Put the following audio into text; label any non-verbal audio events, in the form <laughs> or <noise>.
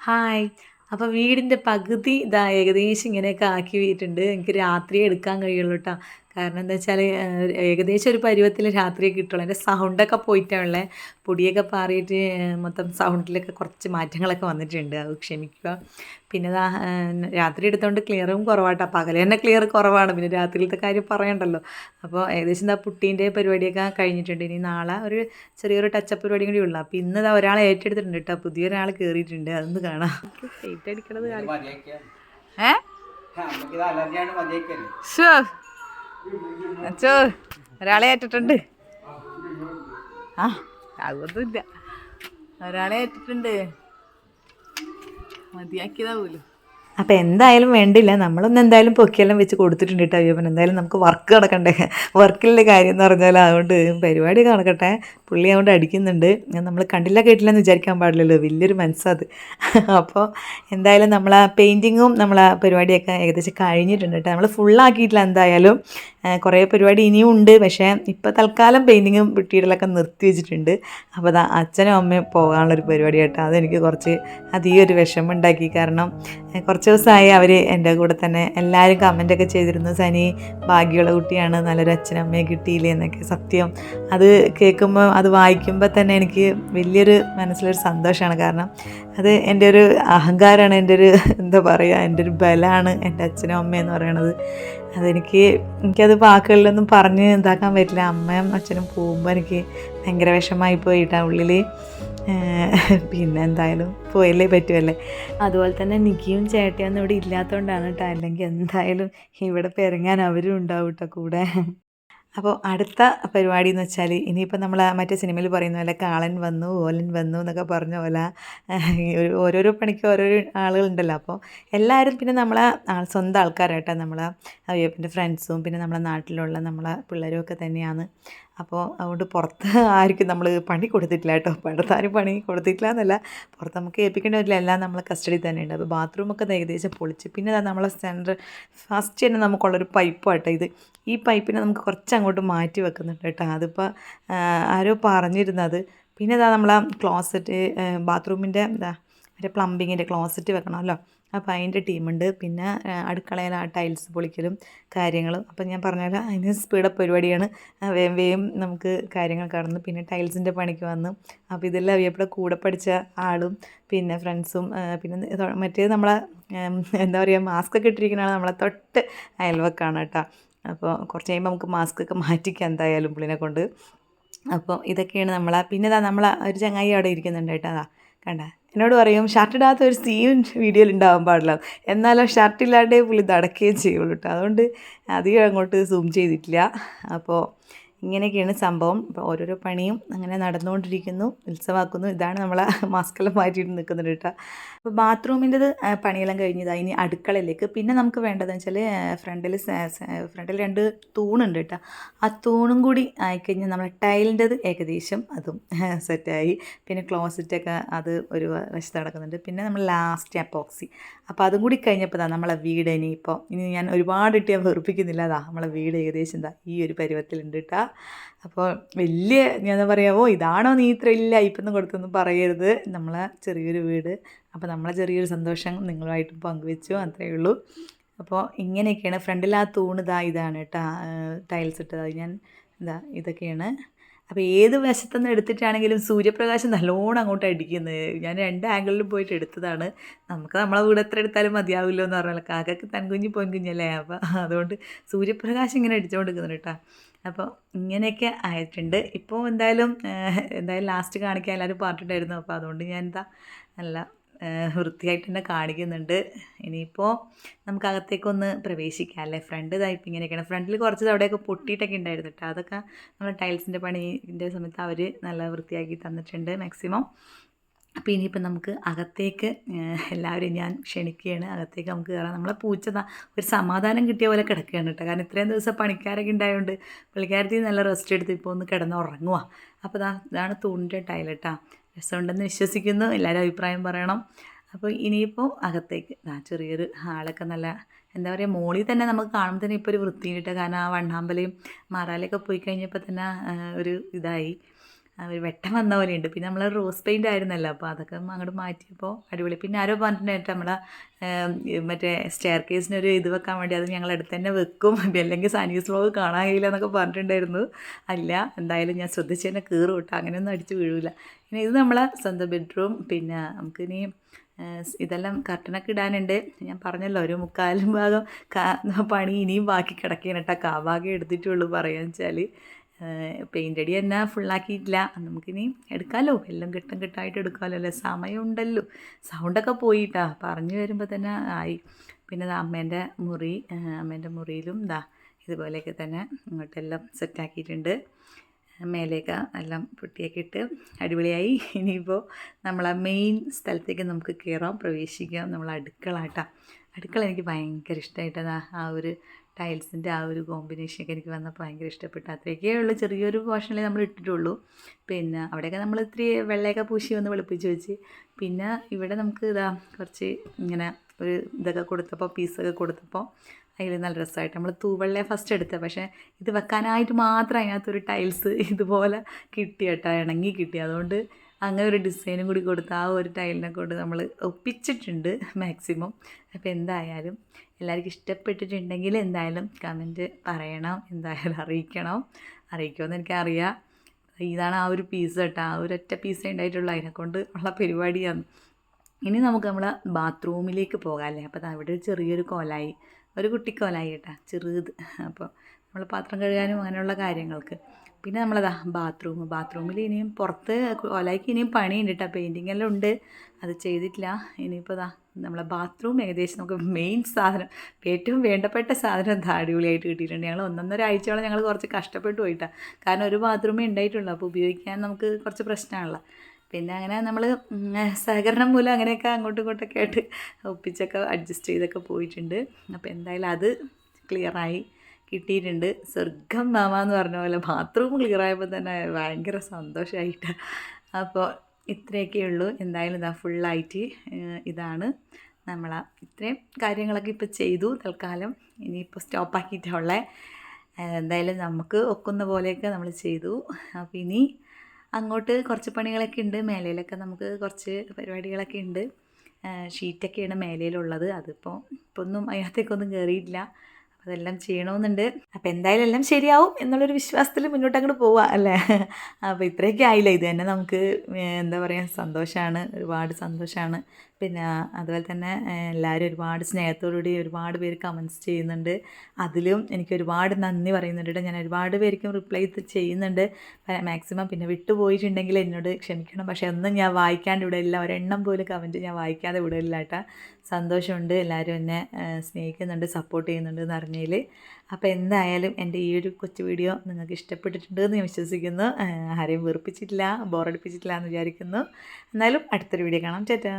Hi. അപ്പോൾ വീടിന്റെ പകുതി ഇതാ ഏകദേശം ഇങ്ങനെയൊക്കെ ആക്കി വീട്ടുണ്ട് എനിക്ക് രാത്രി എടുക്കാൻ കഴിയുള്ളൂ കേട്ടോ കാരണം എന്താ വെച്ചാൽ ഏകദേശം ഒരു പരുവത്തിൽ രാത്രിയൊക്കെ കിട്ടുള്ളൂ. എന്റെ സൗണ്ടൊക്കെ പോയിട്ടാണല്ലേ പൊടിയൊക്കെ പാറിയിട്ട് മൊത്തം സൗണ്ടിലൊക്കെ കുറച്ച് മാറ്റങ്ങളൊക്കെ വന്നിട്ടുണ്ട്. അത് ക്ഷമിക്കുക. പിന്നെ ദാ രാത്രി എടുത്തോണ്ട് ക്ലിയറും കുറവാട്ടോ. പകൽ തന്നെ ക്ലിയർ കുറവാണ്. പിന്നെ രാത്രിയിലത്തെ കാര്യം പറയണ്ടല്ലോ. അപ്പോൾ ഏകദേശം എന്താ പുട്ടീന്റെ പരിപാടിയൊക്കെ കഴിഞ്ഞിട്ടുണ്ട്. ഇനി നാളെ ഒരു ചെറിയൊരു ടച്ചപ്പ് പരിപാടി കൂടി ഉള്ളു. അപ്പോൾ ഇന്ന് ഇതാ ഒരാളെ ഏറ്റെടുത്തിട്ടുണ്ട് കേട്ടോ. പുതിയൊരാൾ കയറിയിട്ടുണ്ട് അതൊന്ന് കാണാം. ഏറ്റെടുക്കണത് അടിക്കണത് കാണാം ഏ നമുക്കിത് അലർജിയാണ് മതിയേക്കല്ലേ ഷോ അച്ചോ ഒരാളെ ഏറ്റിട്ടുണ്ട്. ആ അതൊന്നുമില്ല. ഒരാളെ ഏറ്റിട്ടുണ്ട്. മതിയാക്കിയതാവൂലോ? അപ്പോൾ എന്തായാലും വേണ്ടില്ല. നമ്മളൊന്നും എന്തായാലും പൊക്കിയെല്ലാം വെച്ച് കൊടുത്തിട്ടുണ്ട് കേട്ടോ അയ്യപ്പൻ. എന്തായാലും നമുക്ക് വർക്ക് നടക്കണ്ടേ? വർക്കിലുള്ള കാര്യം എന്ന് പറഞ്ഞാൽ അതുകൊണ്ട് പരിപാടി നടക്കട്ടെ. പുള്ളി അതുകൊണ്ട് അടിക്കുന്നുണ്ട്. നമ്മൾ കണ്ടില്ല കേട്ടില്ല എന്ന് വിചാരിക്കാൻ പാടില്ലല്ലോ. വലിയൊരു മനസ്സത് അപ്പോൾ എന്തായാലും നമ്മൾ ആ പെയിന്റിങ്ങും നമ്മൾ ആ പരിപാടിയൊക്കെ ഏകദേശം കഴിഞ്ഞിട്ടുണ്ട് കേട്ടോ. നമ്മൾ ഫുള്ളാക്കിയിട്ടില്ല എന്തായാലും. കുറേ പരിപാടി ഇനിയും ഉണ്ട്. പക്ഷേ ഇപ്പോൾ തൽക്കാലം പെയിന്റിങ്ങും പിട്ടീടലൊക്കെ നിർത്തി വെച്ചിട്ടുണ്ട്. അപ്പോൾ അതാ അച്ഛനും അമ്മയും പോകാനുള്ളൊരു പരിപാടി കേട്ടോ. അതെനിക്ക് കുറച്ച് അധികം ഒരു വിഷമം ഉണ്ടാക്കി. കാരണം ഏ, കുറച്ച് ദിവസമായി അവർ എന്റെ കൂടെ തന്നെ എല്ലാവരും കമന്റൊക്കെ ചെയ്തിരുന്നു. സനി ഭാഗ്യമുള്ള കുട്ടിയാണ് നല്ലൊരു അച്ഛനമ്മയെ കിട്ടിയില്ലേ എന്നൊക്കെ സത്യം. അത് കേൾക്കുമ്പോൾ അത് വായിക്കുമ്പോൾ തന്നെ എനിക്ക് വലിയൊരു മനസ്സിലൊരു സന്തോഷമാണ് കാരണം അത് എന്റെ ഒരു അഹങ്കാരമാണ് എന്റെ ഒരു എന്താ പറയുക എന്റെ ഒരു ബലമാണ് എന്റെ അച്ഛനും അമ്മയെന്ന് പറയണത്. അതെനിക്ക് എനിക്കത് വാക്കുകളിലൊന്നും പറഞ്ഞ് ഇതാക്കാൻ പറ്റില്ല. അമ്മയും അച്ഛനും പോകുമ്പോൾ എനിക്ക് ഭയങ്കര വിഷമായി പോയിട്ടാണ് ഉള്ളിൽ പിന്നെ എന്തായാലും പോയല്ലേ പറ്റുമല്ലേ അതുപോലെ തന്നെ നിക്കിയും ചേട്ടയൊന്നും ഇവിടെ ഇല്ലാത്തതുകൊണ്ടാണ് കേട്ടോ അല്ലെങ്കിൽ എന്തായാലും ഇവിടെ പെരങ്ങാൻ അവരും ഉണ്ടാവും കേട്ടോ കൂടെ. അപ്പോൾ അടുത്ത പരിപാടി എന്ന് വെച്ചാൽ ഇനിയിപ്പോൾ നമ്മൾ മറ്റേ സിനിമയിൽ പറയുന്ന പോലെ കാളൻ വന്നു ഓലൻ വന്നു എന്നൊക്കെ പറഞ്ഞ പോലെ ഓരോരോ പണിക്ക് ഓരോരോ ആളുകളുണ്ടല്ലോ. അപ്പോൾ എല്ലാവരും പിന്നെ നമ്മളെ സ്വന്തം ആൾക്കാരായിട്ടാണ് നമ്മളെ അയ്യപ്പന്റെ ഫ്രണ്ട്സും പിന്നെ നമ്മളെ നാട്ടിലുള്ള നമ്മളെ പിള്ളേരും ഒക്കെ തന്നെയാണ്. അപ്പോൾ അതുകൊണ്ട് പുറത്ത് ആർക്കും നമ്മൾ പണി കൊടുത്തിട്ടില്ല കേട്ടോ. പടുത്താരും പണി കൊടുത്തിട്ടില്ല എന്നല്ല. പുറത്ത് നമുക്ക് ഏൽപ്പിക്കേണ്ടി വരില്ല. എല്ലാം നമ്മൾ കസ്റ്റഡി തന്നെയുണ്ട്. അപ്പോൾ ബാത്റൂമൊക്കെ ഏകദേശം പൊളിച്ച്. പിന്നെ ദാ നമ്മളെ സെന്റർ ഫസ്റ്റ് തന്നെ നമുക്കുള്ളൊരു പൈപ്പ് ആട്ടോ ഇത്. ഈ പൈപ്പിനെ നമുക്ക് കുറച്ച് അങ്ങോട്ട് മാറ്റി വെക്കുന്നുണ്ട് കേട്ടോ. അതിപ്പോൾ ആരോ പറഞ്ഞിരുന്നത്. പിന്നെ ഇതാ നമ്മളെ ക്ലോസറ്റ് ബാത്റൂമിന്റെ എന്താ മറ്റേ പ്ലംബിങ്ങിന്റെ ക്ലോസറ്റ് വെക്കണമല്ലോ. അപ്പോൾ അതിന്റെ ടീമുണ്ട് പിന്നെ അടുക്കളയിൽ ആ ടൈൽസ് പൊളിക്കലും കാര്യങ്ങളും. അപ്പം ഞാൻ പറഞ്ഞ അതിന് സ്പീഡപ്പ് പരിപാടിയാണ്. വേം വേം നമുക്ക് കാര്യങ്ങൾ കടന്നു പിന്നെ ടൈൽസിന്റെ പണിക്ക് വന്നു. അപ്പോൾ ഇതെല്ലാം ഇവിടെ കൂടെ പഠിച്ച ആളും പിന്നെ ഫ്രണ്ട്സും പിന്നെ മറ്റേത് നമ്മളെ എന്താ പറയുക മാസ്ക് ഒക്കെ ഇട്ടിരിക്കുന്ന ആൾ നമ്മളെ തൊട്ട് അയൽവക്കാണ് കേട്ടോ. അപ്പോൾ കുറച്ച് കഴിയുമ്പോൾ നമുക്ക് മാസ്ക് ഒക്കെ മാറ്റിക്കാം എന്തായാലും പുള്ളിനെ കൊണ്ട്. അപ്പോൾ ഇതൊക്കെയാണ് നമ്മളെ പിന്നെ ഇതാ നമ്മളെ ഒരു ചങ്ങായി അവിടെ ഇരിക്കുന്നുണ്ട് കേട്ടോ. അതാ കണ്ട? എന്നോട് പറയും ഷർട്ട് ഇടാത്ത ഒരു സീൻ വീഡിയോയിൽ ഉണ്ടാവാൻ പാടില്ല. എന്നാലും ഷർട്ട് ഇല്ലാണ്ടേ പുള്ളി നടക്കുകയും ചെയ്യുള്ളൂ കേട്ടോ അതുകൊണ്ട് അധികം അങ്ങോട്ട് സൂം ചെയ്തിട്ടില്ല. അപ്പോൾ ഇങ്ങനെയൊക്കെയാണ് സംഭവം. അപ്പോൾ ഓരോരോ പണിയും അങ്ങനെ നടന്നുകൊണ്ടിരിക്കുന്നു ഉത്സവമാക്കുന്നു ഇതാണ് നമ്മളെ <laughs> മാസ്കെല്ലാം മാറ്റിയിട്ട് നിൽക്കുന്നത് കേട്ടോ. അപ്പോൾ ബാത്റൂമിന്റെത് പണിയെല്ലാം കഴിഞ്ഞതാണ് ഇനി അടുക്കളയിലേക്ക്. പിന്നെ നമുക്ക് വേണ്ടതെന്ന് വെച്ചാൽ ഫ്രണ്ടിൽ ഫ്രണ്ടിൽ രണ്ട് തൂണുണ്ട് കേട്ടോ. ആ തൂണും കൂടി ആയിക്കഴിഞ്ഞാൽ നമ്മളെ ടൈലിന്റെത് ഏകദേശം അതും <laughs> സെറ്റായി. പിന്നെ ക്ലോസറ്റൊക്കെ അത് ഒരു വശത്ത് നടക്കുന്നുണ്ട് പിന്നെ നമ്മൾ ലാസ്റ്റ് അപ്പോക്സി അപ്പോൾ അതും കൂടി കഴിഞ്ഞപ്പോൾ ദാ നമ്മളെ വീട് ഇനിയിപ്പോൾ ഇനി ഞാൻ ഒരുപാട് ഇട്ട് ഞാൻ വെറുപ്പിക്കുന്നില്ല. അതാ നമ്മളെ വീട് ഏകദേശം എന്താ ഈ ഒരു പരുവത്തിലുണ്ട് കേട്ടോ അപ്പോൾ വലിയ ഞാൻ എന്താ പറയുക ഓ ഇതാണോ നീ ഇത്ര ഇല്ല ഇപ്പം കൊടുത്തൊന്നും പറയരുത്. നമ്മളെ ചെറിയൊരു വീട്. അപ്പോൾ നമ്മളെ ചെറിയൊരു സന്തോഷം നിങ്ങളുമായിട്ട് പങ്കുവെച്ചു അത്രയേ ഉള്ളൂ. അപ്പോൾ ഇങ്ങനെയൊക്കെയാണ് ഫ്രണ്ടിൽ ആ ഇതാ ഇതാണ് കേട്ടോ ടൈൽസ് ഇട്ടത്. ഞാൻ ഇതാ ഇതൊക്കെയാണ് അപ്പോൾ ഏത് വശത്തുനിന്ന് എടുത്തിട്ടാണെങ്കിലും സൂര്യപ്രകാശം നല്ലോണം അങ്ങോട്ട് അടിക്കുന്നത് ഞാൻ രണ്ട് ആംഗിളിലും പോയിട്ട് എടുത്തതാണ്. നമുക്ക് നമ്മളെ വീട് എത്ര എടുത്താലും മതിയാവില്ലോ എന്ന് പറഞ്ഞാൽ കാക്കക്ക് തൻകുഞ്ഞ് പൊൻകുഞ്ഞല്ലേ അപ്പോൾ അതുകൊണ്ട് സൂര്യപ്രകാശം ഇങ്ങനെ അടിച്ചുകൊണ്ടിരിക്കുന്നു കേട്ടോ അപ്പോൾ ഇങ്ങനെയൊക്കെ ആയിട്ടുണ്ട്. ഇപ്പോൾ എന്തായാലും എന്തായാലും ലാസ്റ്റ് കാണിക്കാൻ എല്ലാവരും പറഞ്ഞിട്ടുണ്ടായിരുന്നു. അപ്പോൾ അതുകൊണ്ട് ഞാൻ എന്താ നല്ല വൃത്തിയായിട്ട് തന്നെ കാണിക്കുന്നുണ്ട്. ഇനിയിപ്പോൾ നമുക്ക് അകത്തേക്കൊന്ന് പ്രവേശിക്കാം അല്ലേ? ഫ്രണ്ട് ഇതായിപ്പോൾ ഇങ്ങനെയൊക്കെയാണ്. ഫ്രണ്ടിൽ കുറച്ച് അവിടെയൊക്കെ പൊട്ടിയിട്ടൊക്കെ ഉണ്ടായിരുന്നു കേട്ടോ അതൊക്കെ നമ്മൾ ടൈൽസിന്റെ പണിന്റെ സമയത്ത് അവർ നല്ല വൃത്തിയാക്കി തന്നിട്ടുണ്ട് മാക്സിമം അപ്പോൾ ഇനിയിപ്പോൾ നമുക്ക് അകത്തേക്ക് എല്ലാവരും ഞാൻ ക്ഷണിക്കുകയാണ്. അകത്തേക്ക് നമുക്ക് കയറാം നമ്മളെ പൂച്ച ഒരു സമാധാനം കിട്ടിയ പോലെ കിടക്കുകയാണ് കേട്ടോ കാരണം ഇത്രയും ദിവസം പണിക്കാരൊക്കെ ഉണ്ടായതുകൊണ്ട് പുള്ളിക്കാരത്തിൽ നല്ല റെസ്റ്റ് എടുത്ത് ഇപ്പോൾ ഒന്ന് കിടന്ന് ഉറങ്ങുക അപ്പോൾ ഇതാണ് തൂണിന്റെ ടൈൽ രസമുണ്ടെന്ന് വിശ്വസിക്കുന്നു. എല്ലാവരും അഭിപ്രായം പറയണം. അപ്പോൾ ഇനിയിപ്പോൾ അകത്തേക്ക് ആ ചെറിയൊരു ഹാളൊക്കെ നല്ല എന്താ പറയുക മോളിൽ തന്നെ നമുക്ക് കാണുമ്പോൾ തന്നെ ഇപ്പോൾ ഒരു വൃത്തിയിലിട്ട് കാരണം ആ വണ്ണാമ്പലയും മാറാലയൊക്കെ പോയി കഴിഞ്ഞപ്പോൾ തന്നെ ഒരു ഇതായി. ഒരു വെട്ടം വന്ന പോലെയുണ്ട്. പിന്നെ നമ്മൾ റോസ് പെയിന്റ് ആയിരുന്നല്ലോ അപ്പോൾ അതൊക്കെ അങ്ങോട്ട് മാറ്റിയപ്പോൾ അടിപൊളി. പിന്നെ ആരോ പറഞ്ഞിട്ടുണ്ടായിട്ട് നമ്മളെ മറ്റേ സ്റ്റെയർ കേസിനൊരു ഇത് വെക്കാൻ വേണ്ടി അത് ഞങ്ങൾ അടുത്ത് തന്നെ വെക്കും. <laughs> അല്ലെങ്കിൽ സനീസ് വ്ലോഗ് കാണാൻ കഴിയില്ല എന്നൊക്കെ പറഞ്ഞിട്ടുണ്ടായിരുന്നു. അല്ല എന്തായാലും ഞാൻ ശ്രദ്ധിച്ച് തന്നെ കീറും കേട്ടോ അങ്ങനെയൊന്നും അടിച്ച് വീഴില്ല പിന്നെ ഇത് നമ്മളെ സ്വന്തം ബെഡ്റൂം പിന്നെ നമുക്കിനി ഇതെല്ലാം കർട്ടനൊക്കെ ഇടാനുണ്ട്. ഞാൻ പറഞ്ഞല്ലോ ഒരു മുക്കാലും ഭാഗം പണി ഇനിയും ബാക്കി കിടക്കുകയാണ് കേട്ടോ കാ ഭാഗം എടുത്തിട്ടുള്ളൂ പറയാന്ന് വെച്ചാൽ പെയിന്റ് അടി തന്നെ ഫുള്ളാക്കിയിട്ടില്ല നമുക്കിനി എടുക്കാമല്ലോ എല്ലാം കിട്ടും കിട്ടായിട്ട് എടുക്കാമല്ലോ അല്ലേ? സമയമുണ്ടല്ലോ. സൗണ്ടൊക്കെ പോയിട്ടാ. പറഞ്ഞു വരുമ്പോൾ തന്നെ ആയി. പിന്നെ ദാ അമ്മേന്റെ മുറി അമ്മേന്റെ മുറിയിലും ഇതാ ഇതുപോലെയൊക്കെ തന്നെ ഇങ്ങോട്ടെല്ലാം സെറ്റാക്കിയിട്ടുണ്ട് മേലേക്ക് എല്ലാം പൊട്ടിയൊക്കെ ഇട്ട് അടിപൊളിയായി. ഇനിയിപ്പോൾ നമ്മൾ ആ മെയിൻ സ്ഥലത്തേക്ക് നമുക്ക് കയറാം പ്രവേശിക്കാം. നമ്മൾ അടുക്കള കേട്ടോ അടുക്കള എനിക്ക് ഭയങ്കര ഇഷ്ടമായിട്ടതാ ആ ഒരു ടൈൽസിന്റെ ആ ഒരു കോമ്പിനേഷനൊക്കെ എനിക്ക് വന്നപ്പോൾ ഭയങ്കര ഇഷ്ടപ്പെട്ടു. അത്രയൊക്കെ ഉള്ളൂ. ചെറിയൊരു പോർഷനിലേ നമ്മൾ ഇട്ടിട്ടുള്ളൂ. പിന്നെ അവിടെയൊക്കെ നമ്മൾ ഇത്തിരി വെള്ളയൊക്കെ പൂശി വന്ന് വെളുപ്പിച്ച് വെച്ച്. പിന്നെ ഇവിടെ നമുക്ക് ഇതാ കുറച്ച് ഇങ്ങനെ ഒരു ഇതൊക്കെ കൊടുത്തപ്പോൾ പീസൊക്കെ കൊടുത്തപ്പോൾ അതിൽ നല്ല രസമായിട്ട് നമ്മൾ തൂവെള്ള ഫസ്റ്റ് എടുത്തത്. പക്ഷേ ഇത് വെക്കാനായിട്ട് മാത്രം അതിനകത്തൊരു ടൈൽസ് ഇതുപോലെ കിട്ടി കേട്ടോ. ഇണങ്ങി കിട്ടി. അതുകൊണ്ട് അങ്ങനെ ഒരു ഡിസൈനും കൂടി കൊടുത്ത് ആ ഒരു ടൈലിനെ കൊണ്ട് നമ്മൾ ഒപ്പിച്ചിട്ടുണ്ട് മാക്സിമം. അപ്പോൾ എന്തായാലും എല്ലാവർക്കും ഇഷ്ടപ്പെട്ടിട്ടുണ്ടെങ്കിൽ എന്തായാലും കമന്റ് പറയണം എന്തായാലും അറിയിക്കണം. അറിയിക്കുമെന്ന് എനിക്കറിയാം. ഇതാണ് ആ ഒരു പീസ് കേട്ടോ. ആ ഒരൊറ്റ പീസേ ഉണ്ടായിട്ടുള്ളൂ. അതിനെക്കൊണ്ട് ഉള്ള പരിപാടിയാണ്. ഇനി നമുക്ക് നമ്മളെ ബാത്റൂമിലേക്ക് പോകാം അല്ലേ? അപ്പോൾ അവിടെ ഒരു ചെറിയൊരു കോലായി. ഒരു കുട്ടിക്കോലായി കേട്ടോ. ചെറുത്. അപ്പോൾ നമ്മൾ പാത്രം കഴുകാനും അങ്ങനെയുള്ള കാര്യങ്ങൾക്ക്. പിന്നെ നമ്മളതാ ബാത്റൂം. ബാത്റൂമിൽ ഇനിയും പുറത്ത് ഒലയ്ക്ക് ഇനിയും പണിയുണ്ട് കേട്ടോ പെയിന്റിങ് എല്ലാം ഉണ്ട്. അത് ചെയ്തിട്ടില്ല. ഇനിയിപ്പോൾ ദാ നമ്മളെ ബാത്റൂം ഏകദേശം നമുക്ക് മെയിൻ സാധനം ഏറ്റവും വേണ്ടപ്പെട്ട സാധനം അടിപൊളിയായിട്ട് കിട്ടിയിട്ടുണ്ട്. ഞങ്ങൾ ഒന്നൊന്നര ആഴ്ചയോളം ഞങ്ങൾ കുറച്ച് കഷ്ടപ്പെട്ടു പോയിട്ടാ. കാരണം ഒരു ബാത്റൂമേ ഉണ്ടായിട്ടുള്ളൂ. അപ്പോൾ ഉപയോഗിക്കാൻ നമുക്ക് കുറച്ച് പ്രശ്നമാണല്ലോ. പിന്നെ അങ്ങനെ നമ്മൾ സഹകരണം മൂലം അങ്ങനെയൊക്കെ അങ്ങോട്ടും ഇങ്ങോട്ടൊക്കെ ആയിട്ട് ഒപ്പിച്ചൊക്കെ അഡ്ജസ്റ്റ് ചെയ്തൊക്കെ പോയിട്ടുണ്ട്. അപ്പോൾ എന്തായാലും അത് ക്ലിയറായി കിട്ടിയിട്ടുണ്ട്. സ്വർഗം മാമ എന്ന് പറഞ്ഞ പോലെ ബാത്റൂം ക്ലിയറായപ്പോൾ തന്നെ ഭയങ്കര സന്തോഷമായിട്ട് അപ്പോൾ ഇത്രയൊക്കെ ഉള്ളൂ. എന്തായാലും ഇതാ ഫുള്ളായിട്ട് ഇതാണ് നമ്മൾ ഇത്രയും കാര്യങ്ങളൊക്കെ ഇപ്പോൾ ചെയ്തു തൽക്കാലം. ഇനിയിപ്പോൾ സ്റ്റോപ്പാക്കിയിട്ടുള്ളത് എന്തായാലും നമുക്ക് ഒക്കുന്ന പോലെയൊക്കെ നമ്മൾ ചെയ്തു. അപ്പോൾ ഇനി അങ്ങോട്ട് കുറച്ച് പണികളൊക്കെ ഉണ്ട്. മേലയിലൊക്കെ നമുക്ക് കുറച്ച് പരിപാടികളൊക്കെ ഉണ്ട്. ഷീറ്റൊക്കെയാണ് മേലയിലുള്ളത് അതിപ്പോൾ ഇപ്പോൾ ഒന്നും അതിനകത്തേക്കൊന്നും കയറിയിട്ടില്ല അതെല്ലാം ചെയ്യണമെന്നുണ്ട് അപ്പോൾ എന്തായാലും എല്ലാം ശരിയാവും എന്നുള്ളൊരു വിശ്വാസത്തിൽ മുന്നോട്ട് അങ്ങോട്ട് പോവാം അല്ലേ? അപ്പോൾ ഇത്രയൊക്കെ ആയില്ല? ഇത് തന്നെ നമുക്ക് എന്താ പറയുക സന്തോഷമാണ് ഒരുപാട് സന്തോഷമാണ് പിന്നെ അതുപോലെ തന്നെ എല്ലാവരും ഒരുപാട് സ്നേഹത്തോടുകൂടി ഒരുപാട് പേര് കമൻസ് ചെയ്യുന്നുണ്ട്. അതിലും എനിക്ക് ഒരുപാട് നന്ദി പറയുന്നുണ്ട്. ഞാൻ ഒരുപാട് പേർക്കും റിപ്ലൈ ചെയ്യുന്നുണ്ട്. മാക്സിമം പിന്നെ വിട്ടുപോയിട്ടുണ്ടെങ്കിൽ എന്നോട് ക്ഷമിക്കണം. പക്ഷേ ഒന്നും ഞാൻ വായിക്കാണ്ട് ഇവിടെ ഒരെണ്ണം പോലും കമന്റ് ഞാൻ വായിക്കാതെ ഇവിടെയില്ല കേട്ടോ. സന്തോഷമുണ്ട്. എല്ലാവരും എന്നെ സ്നേഹിക്കുന്നുണ്ട് സപ്പോർട്ട് ചെയ്യുന്നുണ്ട് എന്ന് അറിഞ്ഞതിൽ അപ്പോൾ എന്തായാലും എന്റെ ഈ ഒരു കൊച്ചു വീഡിയോ നിങ്ങൾക്ക് ഇഷ്ടപ്പെട്ടിട്ടുണ്ട് എന്ന് ഞാൻ വിശ്വസിക്കുന്നു. ആരെയും വെറുപ്പിച്ചിട്ടില്ല ബോറടിപ്പിച്ചിട്ടില്ല എന്ന് വിചാരിക്കുന്നു. എന്നാലും അടുത്തൊരു വീഡിയോ കാണാം. ചേട്ടാ